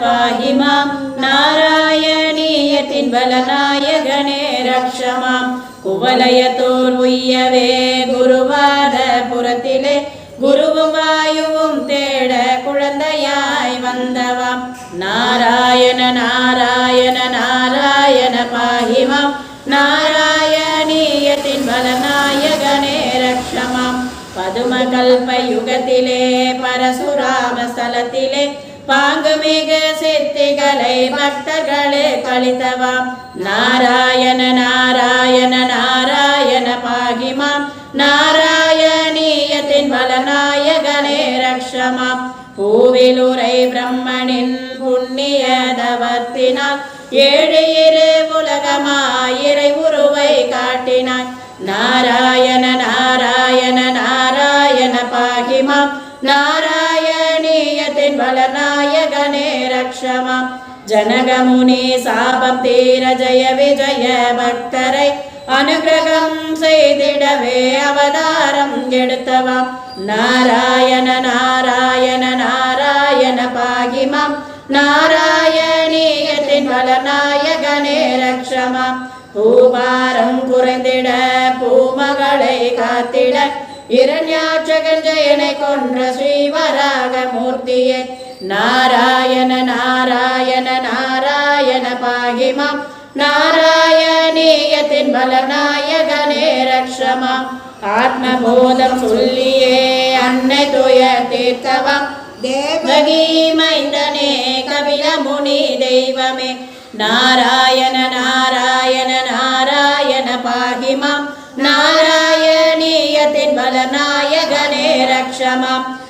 पाहि मां नारायणीयतिन्बलनायगणे रक्ष मां குவலயத்தோர் குருவாத புறத்திலே குருவும் வாயுவும் தேட குழந்தையாய் வந்தவாம் நாராயண நாராயண நாராயண பாகிமாம் நாராயணீயத்தின் பலநாயகனே ரக்ஷமாம் பதுமகல்ப யுகத்திலே பரசுராம ஸ்தலத்திலே பாங்குமிக சித்திகளை பக்தர்களே கழித்தவாம் நாராயண நாராயண நாராயண பாகிமாம் நாராயணீயத்தின் பலநாயகனே ரக்ஷமாம் பூவிலுரை பிரம்மனின் புண்ணிய தவத்தினால் ஏழு இரு உலகமாயிரை உருவை காட்டினாய். நாராயண நாராயண நாராயண பாகிமாம் நாராயணீயத்தின் பலநாயகனே ரக்ஷமாம் ஜனகமுனி சாபம் தீர ஜய விஜய பக்தரை அனுகிரகம் செய்திடவே அவதாரம் எடுத்தவாம். நாராயண நாராயண நாராயண பாகிமாம். நாராயணீயத்தின் பலநாயகனே ரக்ஷமாம். பூபாரம் குறைந்திட பூமகளை காத்திட. இரண்யாட்சகன் ஜெயனை கொன்ற ஸ்ரீவராக மூர்த்தியே नारायण नारायण नारायण पाहि मां। नारायणीयतिन् रक्ष माम् आत्मबोधं अन्नवा देवने कविलमुनि दैवमे। नारायण नारायण नारायण पाहि मां। नारायणीयतिन् रक्ष माम्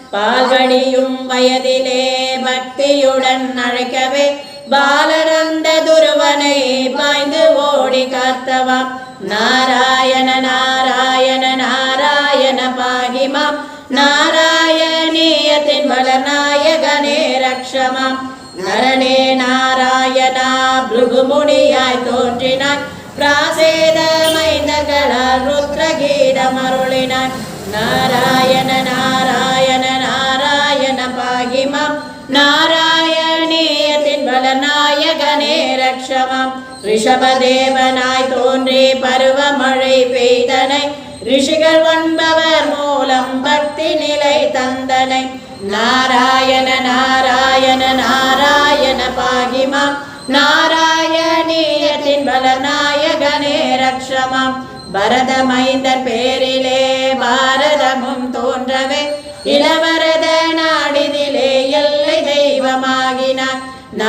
வயதிலே பக்தியுடன் அழைக்கவே பாலரந்த துருவனை பாய்ந்து ஓடி காத்தவாம் நாராயண நாராயண நாராயண பாகிமாம் நாராயணீயத்தின் பலநாயகனே ரக்ஷமாம் நரனே நாராயணா பிருகுமுனியாய் தோன்றினாய். பிராசேத மைந்தர்களால் ருத்ரகீதம் அருளினாய் நாராயண நாராயண நாராயண பாகிமாம் நாராயணீயத்தின் பலநாயகனே ரக்ஷமம். ரிஷபதேவனாய் தோன்றி பருவமழை பெய்தனை ரிஷிகள் ஒன்பவர் மூலம் பக்தி நிலை தந்தனை. நாராயண நாராயண நாராயண பாகிமாம் நாராயணீயத்தின் பலநாயகனே ரக்ஷமாம். பரத மைந்தன் பேரிலே பாரதமும் தோன்றவே இளவரத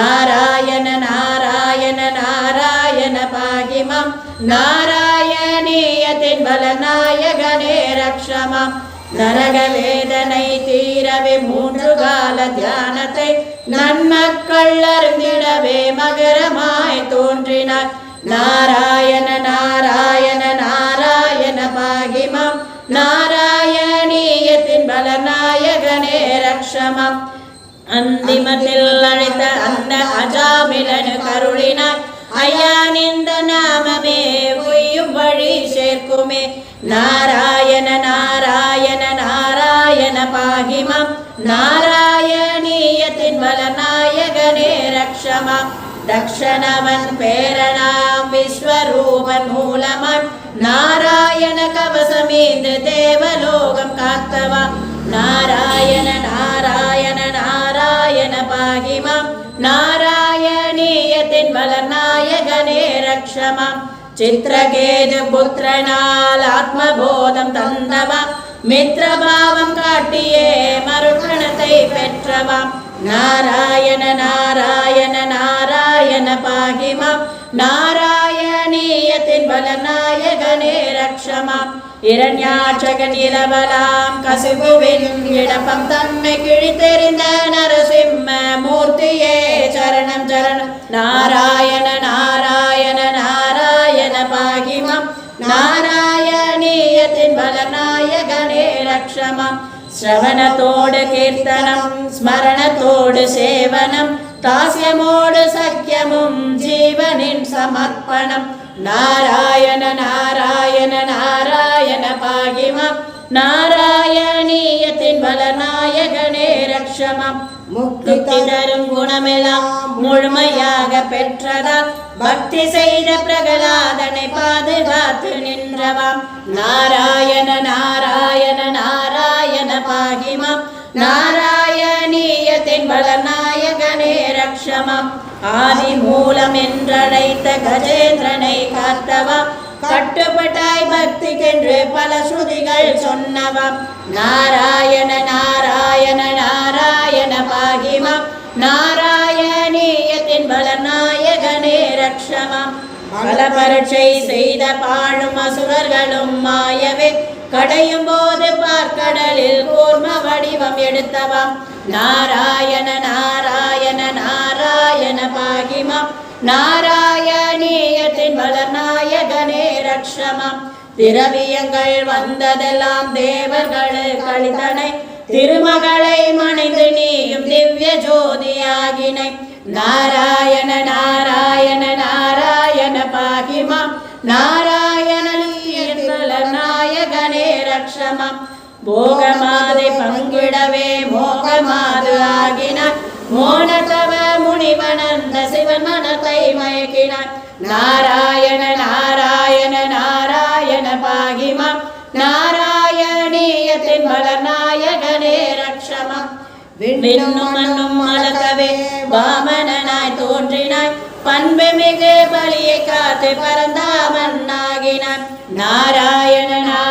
தெய்வமாகினான் நாராயண நாராயண நாராயண பாகிமாம் நாராயணீயத்தின் பலநாயகனே ரக்ஷமாம் நரக வேதனை தீரவே மூன்று கால தியானத்தை நன்மக்கள் அருந்திடவே மகரமாய் தோன்றினார் நாராயண நாராயண நாராயண பாகிமாம் நாராயணீயத்தின் பலநாயகனே ரக்ஷமாம் அந்திமத்தில் அழைத்த அந்த அஜாமிலனு கருளினார் ஐயா நின்ற நாமமே உய்யும் வழி சேர்க்குமே நாராயண நாராயண நாராயண பாகிமாம் நாராயணீயத்தின் வலநாயகனே ரக்ஷமாம் தக்ஷணவன் பேரணாம் விஸ்வரூபன் மூலமான் நாராயண கவசமீந்து தேவலோகம் காத்தவா நாராயண நாராயண பாகிமாம் பாகிமாம் நாராயணீயத்தின் நாயகனே ரக்ஷமாம் சித்திரகேது புத்திரனால் ஆத்மபோதம் தந்தவாம் மித்ரபாவம் காட்டியே மருகணத்தை பெற்றவாம் நாராயண நாராயண நாராயண பாகிமாம் நாராயண நாராயணீயத்தின் பலநாயகனே ரக்ஷமா. இரண்யாட்சகன் இளவலாம் கசிபுவின் இடப்பம் தம்மை கிழித்தெறிந்த நரசிம்ம மூர்த்தியே சரணம் சரணம். நாராயண நாராயண நாராயண பாகிமாம். நாராயணீயத்தின் பலநாயகனே ரக்ஷமாம் ஸ்ரவணத்தோடு கீர்த்தனம் ஸ்மரணத்தோடு சேவனம். தாஸ்யமோடு சக்கியமும் ஜீவனின் சமர்ப்பணம். நாராயண நாராயண நாராயண பாகிமம். நாராயணீயத்தின் வளநாயகனே ரக்ஷமம். முக்தி தரும் குணமெல்லாம் முழுமையாக பெற்றதால் பக்தி செய்த பிரகலாதனை பாதுகாத்து நின்றவாம். நாராயண நாராயண நாராயண பாகிமாம். நாராயணீயத்தின் கஜேந்திரனே ரக்ஷமாம் ஆதி மூலம் என்றழைத்த கஜேந்திரனை காத்தவம் கட்டுப்பட்டாய் பக்திக்கென்று பல ஸ்ருதிகள் சொன்னவம் நாராயண நாராயண நாராயண பாகிமம் நாராயணீயத்தின் பலநாயகனே ரக்ஷமம் பல பரட்சை செய்த பாழும் அசுரர்களும் மாயவே. கடையும் போது பார்க்கடலில் கூர்ம வடிவம் எடுத்தவம் நாராயண நாராயண நாராயண பாகிமம் நாராயணீயத்தின் வளநாயகனே ரக்ஷமம் திரவியங்கள் வந்ததெல்லாம் தேவர்கள் கழித்தனை. திருமகளை மணிந்து நீயும் திவ்ய ஜோதியாகினை. நாராயண நாராயண நாராயண பாகிமம் நாராயண நாயகனே ரக்ஷமம் போகமாதை பங்கிடவே மோகமாது ஆகினான் மோனதவ முனிவனந்த சிவன் மனத்தை மயக்கினான் நாராயண நாராயண நாராயண பாகிமாம் நாராயணீயத்தின் வளநாயகனே ரக்ஷமாம் விண்ணும் மண்ணும் மலக்கவே வாமனாய் தோன்றினாய் பண்பு மிகு பலியை காத்து பரந்தாமன்னாகினான் நாராயண நாராயண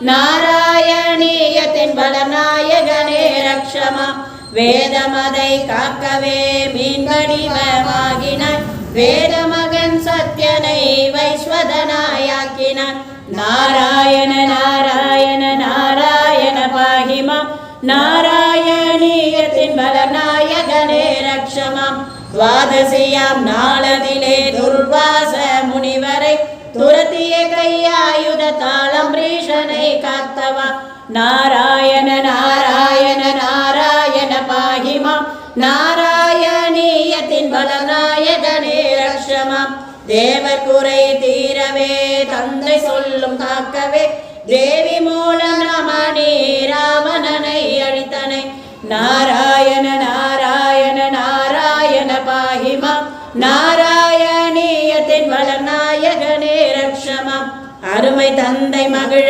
பாகிமா நாராயணீயத்தின் பலநாயகனே ரக்ஷமா. வேதமதை காக்கவே மீன் வேதமகன் சத்யனை வைஸ்வதனாயாக்கினான் நாராயண நாராயண நாராயண பாகிமாம் நாராயணீயத்தின் பலநாயகனே ரக்ஷமாம் துவாதசியாம் நாளதிலே துர்வாச முனிவரை துரத்திய கையாயுதத்தான் தாளம்பரீஷனை காத்தவா நாராயண நாராயண நாராயண பாகிமா நாராயணீயத்தின் பலநாயகனே ரக்ஷமாம் தேவர் குறை தீரவே தந்தை சொல்லும் காக்கவே தேவி மூலம் ரமணி ராவணனை அழித்தனை நாராயண நாராயண நாராயண பாகிமா நாராயணீயத்தின் பலநாயகனே ரக்ஷமாம் அருமை தந்தை மகிழவே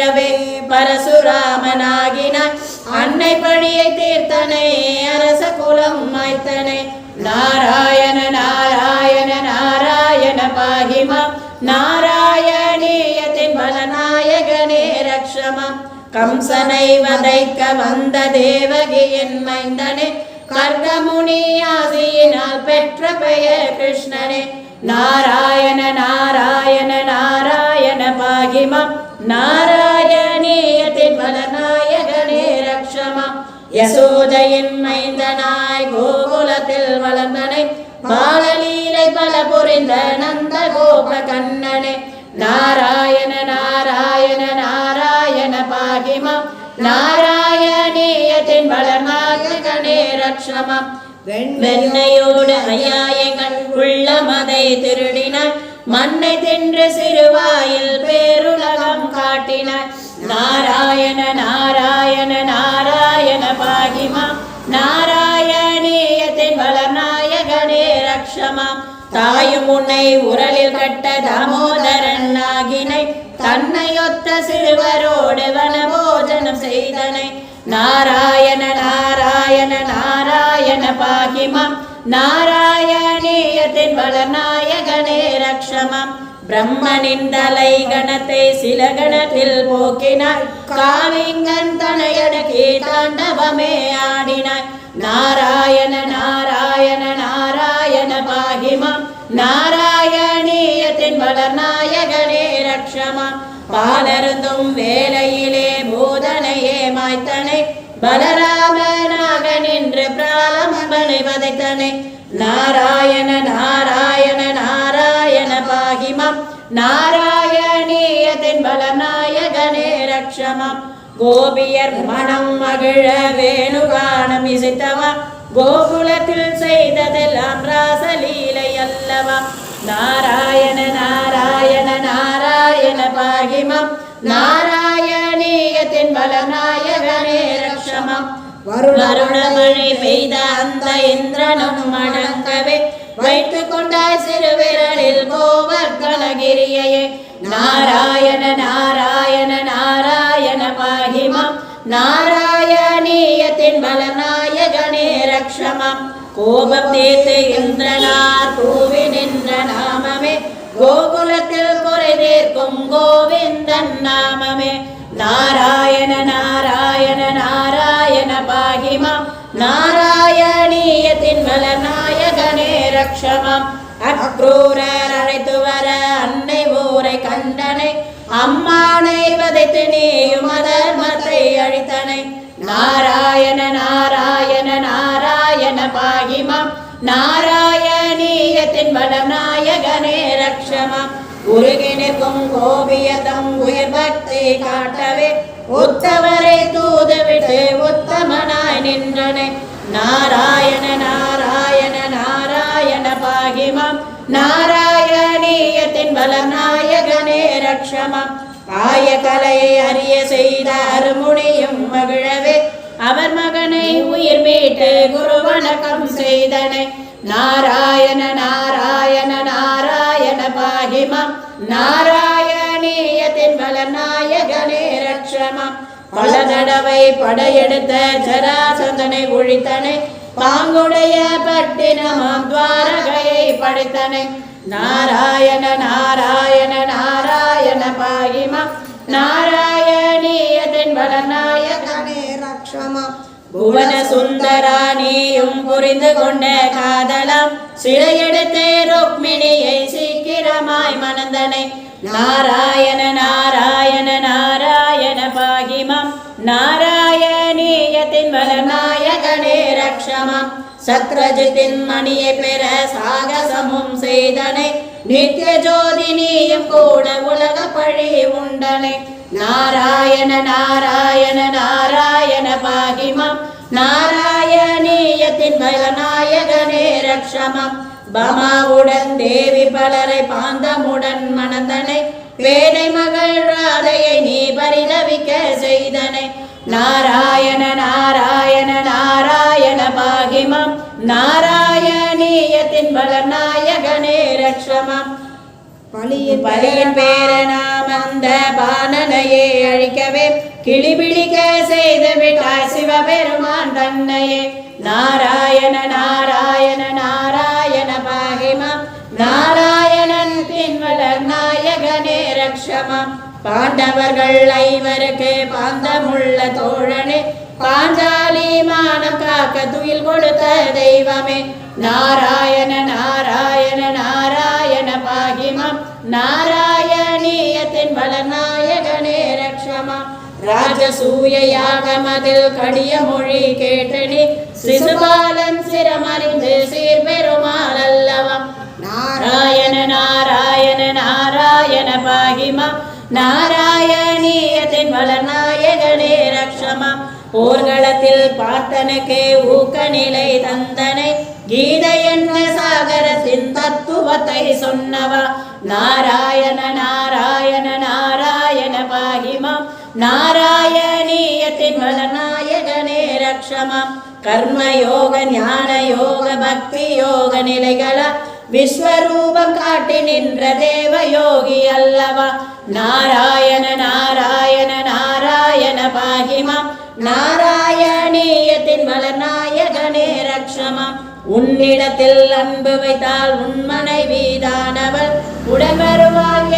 பரசுராமனாகினான் அன்னை பழியை தீர்த்தனை அரச குலம் மாய்த்தனை. நாராயண நாராயண நாராயண பாகிமா. நாராயணீயத்தின் பலநாயகனே ரக்ஷமாம் கம்சனை வதைக்க வந்த தேவகியின் மைந்தனே. கர்கமுனியாசியினால் பெற்ற பெயர் கிருஷ்ணனே. நாராயண நாராயண நாராயண பாகிமாம் நாராயண வனநாயகனே ரக்ஷமா யசோதையின் மைந்தனாய் கோகுலத்தில் வளர்ந்தனை பாலலீலை பல புரிந்த நந்த கோப கண்ணனே நாராயண நாராயண நாராயண பாகிமாம் நாராயணீயத்தின் வளர்நாயகனே ரக்ஷமாம் வெண்ணையோடு அயாயங்கள் உள்ள மதை திருடினாய் மண்ணை தின்று சிறுவாயில் பேருலகம் காட்டினாய் நாராயண நாராயண நாராயண பாகிமாம் நாராயணீயத்தின் வளநாயகனே ரக்ஷமாம் தாயும் உன்னை உரலில் கட்ட தாமோதரன் ஆகினை தன்னையொத்த சிறுவரோடு வனபோஜனம் செய்தனை. நாராயண நாராயண நாராயண பாகிமாம் நாராயணீயத்தின் வளநாயகனே ரக்ஷமாம் பிரம்மனின் தலை கணத்தை சில கணத்தில் போக்கினாய். காவிங்கன் தனையடக்கி தாண்டவமே ஆடினாய். நாராயண நாராயண நாராயண பாகிமம் நாராயணீயத்தின் வளர் நாயகனே ரக்ஷமாம் பாலருந்தும் வேலையிலே பூதனையே மாய்த்தனை. பலராமனாக நின்று பிராலம்பனை வதைத்தனை. நாராயண நாராயண பாகிமாம் பலநாயகனே ரக்ஷமாம் கோபியர் மனம் மகிழ வேணுகானம் இசைத்தவா. கோகுலத்தில் செய்ததெல்லாம் ராசலீலை அல்லவா. நாராயண நாராயண நாராயண பாகிமம் நாராயணீயத்தின் பலநாயகனே ரக்ஷமம் வருணமழை பெய்த அந்த இந்திரனும் மன கோபம் தீர்த்து இந்திரனார் கூவி நின்ற நாமமே. கோகுலத்தில் குறை தீர்க்கும் கோவிந்தன் நாமமே. நாராயண நாராயண நாராயண பாகிமாம் நாராயணீயத்தின் மலநாயகனே ரக்ஷமாம் அக்ரூரர் அழைத்து வர அன்னை ஊரை கண்டனை. அம்மானை வதைத்து நீயும் அதர்மத்தை அழித்தனை. நாராயண நாராயணீயத்தின் நாராயணீயத்தின் நாயகனே ரக்ஷமாம் உருகினுக்கும் கோபியதம் உயிர் பக்தி காட்டவே. உத்தவரை தூதுவிட்டு உத்தமனாய் நின்றனே. நாராயண நாராயண நாராயண பாகிமம் நாராயணீயத்தின் பலநாயகனே ரக்ஷமாம் காயகலையை அறிய செய்த அருமுனியும் மகிழவே. அவர் மகனை உயிர் மீட்டு குரு வணக்கம் செய்தனை. நாராயண நாராயண நாராயண பாகிமாம் நாராயணீயத்தின் பலநாயகனே ரட்சமம் பல தடவை படையெடுத்த ஜராசந்தனை ஒழித்தனை. பாங்குடைய பட்டினமாம் துவாரகையை படைத்தனை. நாராயண நாராயண நாராயண பாகிமாம் நாராயணீயத்தின் பலநாயகனே ரக்ஷமாம் புவன சுந்தராணியும் புரிந்து கொண்ட காதலம் சிறையெடுத்து ருக்மிணியை சீக்கிரமாய் மணந்தனை. நாராயண நாராயண நாராயண பாகிமம். நாராயணீயத்தின் வலநாயகனே ரக்ஷமம் சத்ரஜித்தின் மணியை பெற சாகசமும் செய்தனை. நித்திய ஜோதினியும் கூட உலக பழி உண்டனை. நாராயண நாராயண நாராயண பாகிமம் நாராயணீயத்தின் பலநாயகனே ரக்ஷமாம் பமாவுடன் தேவி பலரை பாந்தமுடன் மணந்தனை. வேலை மகள் ராதையை நீ பரிதவிக்க செய்தனை. நாராயண நாராயண நாராயண பாகிமம் நாராயணீயத்தின் பலநாயகனே ரக்ஷமம் பலியின் பேரனாம் அந்த பானனையே அழிக்கவே கிளிபிடிக்க செய்து விட்டாய் சிவபெருமான் தன்னையே. நாராயண நாராயண நாராயண பாகிமாம் நாராயணன் பின்வளர் நாயகனே ரக்ஷமாம். பாண்டவர்கள் ஐவருக்கு பாந்தமுள்ள தோழனே. பாஞ்சாலி மானம் காக்க துயில் கொடுத்த தெய்வமே. நாராயண நாராயண நாராயண பாகிமம் நாராயணீயத்தின் பலநாயகனே ரக்ஷமா ராஜசூய யாகமதில் கடிய மொழி கேட்டனி. சிசுபாலன் சிரமறிந்து சீர்பெருமாள் அல்லவாம் நாராயண நாராயண நாராயண பாகிமாம் நாராயணீயத்தின் பலநாயகனே ரக்ஷமா போர்களத்தில் பார்த்தனுக்கு ஊக்க நிலை தந்தனை கீதை என்ன சாகரத்தின் தத்துவத்தை சொன்னவா? நாராயண நாராயண நாராயண பாகிமாம் நாராயணீயத்தின் வளநாயகனே ரக்ஷமாம். கர்மயோக ஞான யோக பக்தி யோக நிலைகள? விஸ்வரூபம் காட்டி நின்ற தேவ யோகி அல்லவா? நாராயண நாராயண நாராயண பாகிமாம் நாராயணீயத்தின் மலர்நாயகனே ரக்ஷமாம் உன்னிடத்தில் அன்பு வைத்தால் உன் மனைவிதானவள் உடன்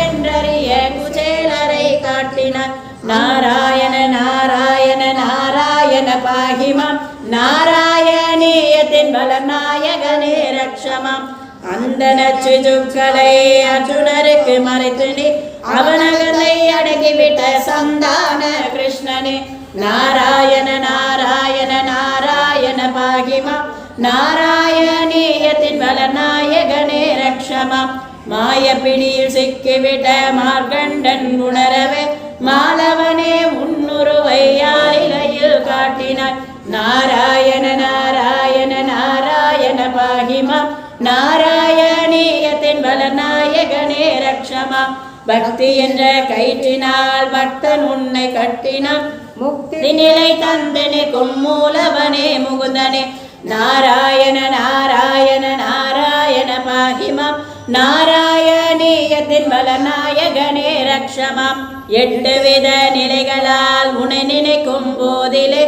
என்றறிய குஜேலரை காட்டினார் நாராயண நாராயண நாராயண பாகிமம் நாராயணீயத்தின் பலநாயகனே ரக்ஷமாம் அந்த நச்சுஜுக்களை அர்ஜுனருக்கு மறைத்து நீ அவனகனை அடங்கிவிட்ட சந்தான கிருஷ்ணனே. நாராயண நாராயண நாராயண பாகிமா. நாராயணீயத்தின் வலநாயகனே ரக்ஷமா. மாய பிடியில் சிக்கிவிட்ட மார்கண்டன் உணரவே. மாலவனே உன்னுருவை யாரிலையில் காட்டினாய். நாராயண நாராயண நாராயண பாகிமா. நாராயணீயத்தின் வலநாயகனே ரக்ஷமா. பக்தி என்ற கயிற்றினால் பக்தன் உன்னை கட்டினான். முக்தி நிலை தந்தனே கும்மூலவனே முகுந்தனே. நாராயண நாராயண நாராயண பாகிமாம் நாராயணீயத்தின் பலநாயகனே ரக்ஷமாம் எட்டு வித நிலைகளால் உனை நினைக்கும் போதிலே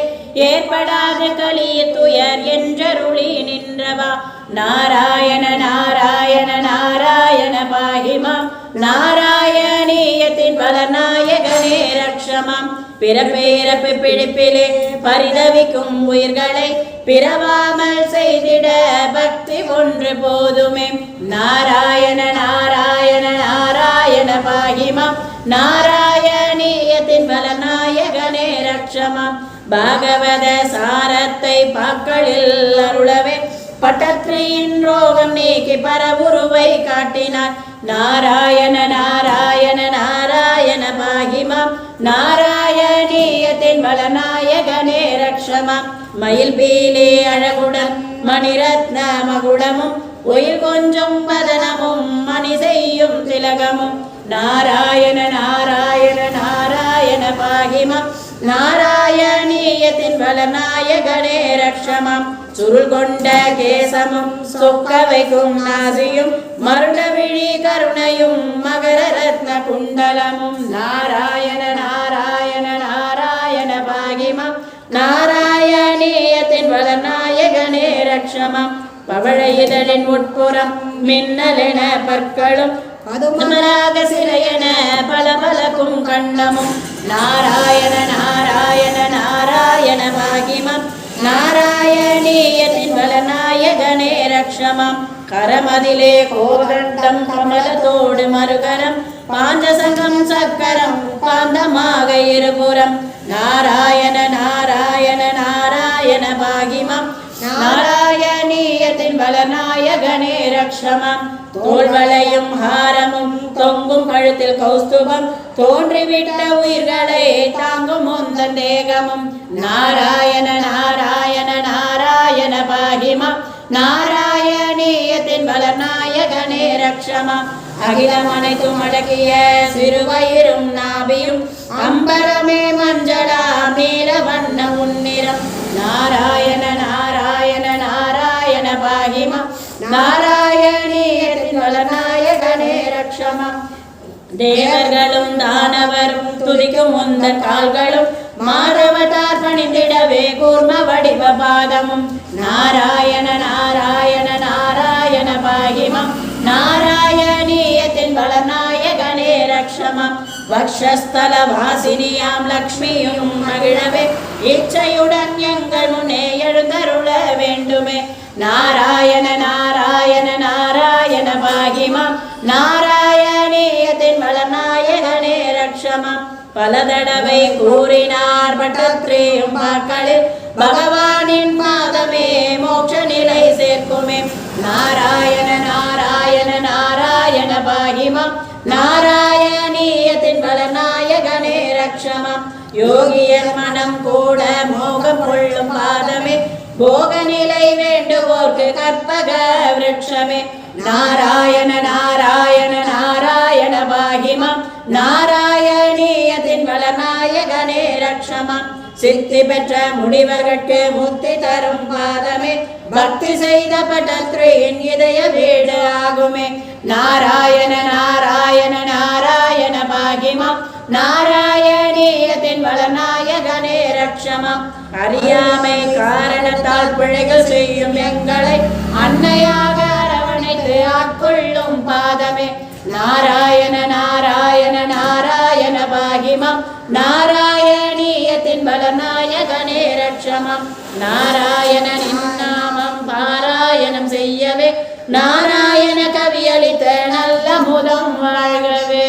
ஏற்படாத களிய துயர் என்றருளி நின்றவா. நாராயண நாராயண நாராயண பாகிமாம் நாராயணீயத்தின் பலநாயகனே ரக்ஷமாம் பிறப்பேறப்பு பிடிப்பிலே பரிதவிக்கும் உயிர்களை பிறவாமல் செய்திட பக்தி ஒன்று போதுமே. நாராயண நாராயண நாராயண பாகிமாம். நாராயணீயத்தின் பலநாயகனே ரக்ஷமாம் பாகவத சாரத்தை பாக்களில் அருளவே பட்டத்ரியின் ரோகம் நீக்கி பரவுருவை காட்டினார். நாராயண நாராயண நாராயண பாகிமாம் நாராயணீயத்தின் பலநாயகனே ரக்ஷமாம் மயில் பீலே அழகுடன் மணிரத்ன மகுடமும் உயிர் கொஞ்சம் பதனமும் மணி செய்யும் திலகமும். நாராயண நாராயண நாராயண பாகிமாம் நாராயணீயத்தின் பலநாயகனே ரக்ஷமாம் சுருள் கொண்ட கேசமும் சொக்க வைக்கும் நாசியும் மருண விழி கருணையும் மகர ரத்ன குண்டலமும். நாராயண நாராயண நாராயண பாகிமாம். நாராயணீயத்தின் பலநாயகனே ரக்ஷமாம் பவழ இதழின் உட்புறம் மின்னலென பற்களும். மதுமராக சிலையென பல பலக்கும் கண்ணமும். நாராயண நாராயண நாராயண பாகிமம் நாராயணீயத்தின் வலநாயகனே ரக்ஷமாம். கரமதிலே கோதண்டம் கமலத்தோடு மறுகரம் பாஞ்சசங்கம் சக்கரம் பாந்தமாக இருபுறம். நாராயண பலநாயகனே தோல்வளையும் ஹாரமும் தொங்கும் கழுத்தில் கௌஸ்துபம் தோன்றிவிட்ட உயிர்களை தாங்கும் முந்தன் தேகமும் நாராயண நாராயண நாராயண பாகிமம் நாராயணீயத்தின் பலநாயகனே ரக்ஷமம் அகிலம் அனைத்தும் அடக்கிய சிறுவயிரும் நாபியும் அம்பரமே மஞ்சளா நீல வண்ண உன்னிறம் நாராயண நாராயண நாராயண பாகிமா நாராயண வளநாயகனே தேவர்களும் தானவரும் துதிக்கும் உந்த கால்களும் மாதவதார் பணிந்திடவே கூர்ம வடிவ பாதமும். நாராயண நாராயண நாராயண பாகிமம். நாராயணீயத்தின் வளநாயகனே ரக்ஷமம் வக்ஷஸ்தல வாசினியாம் லக்ஷ்மியும் மகிழவே. இச்சையுடன் எங்கள் முன்னே எழுந்தருள வேண்டுமே. நாராயண நாராயண நாராயண பாகிமாம் நாராயணீயத்தின் வளநாயகனே ரக்ஷமாம் பல தடவை கூறினார் பட்டத்ரேயும் மக்களில் பகவானின் மாதமே மோட்ச நிலை சேர்க்குமே. நாராயண நாராயண நாராயண பாகிமாம் நாராயணீயத்தின் பலநாயகனே ரக்ஷமா யோகியர் மனம் கூட மோகம் கொள்ளும் பாதமே. போக நிலை வேண்டுவோர்க்கு கற்பக விரட்சமே. நாராயண நாராயண நாராயண பாகிமம் நாராயணீயத்தின் வளநாயகனே ரக்ஷமாம் சித்தி பெற்ற முனிவர்கட்கு முத்தி தரும் பாதமே. பக்தி செய்த பட்டத்ரியின் இதய வீடு ஆகுமே. நாராயண நாராயண நாராயண பாகிமம் நாராயணீயத்தின் வளநாயகனே லட்சமா அறியாமை காரணத்தால் பிழைகள் செய்யும் எங்களை அன்னையாக அரவணைத்து ஆட்கொள்ளும் பாதமே. நாராயண நாராயண நாராயண பாகிமம் நாராயணீயத்தின் பலநாயகனே ரட்சமாம் நாராயணனின் நாமம் பாராயணம் செய்யவே. நாராயண கவியளித்த நல்ல முதம் வாழ்கவே.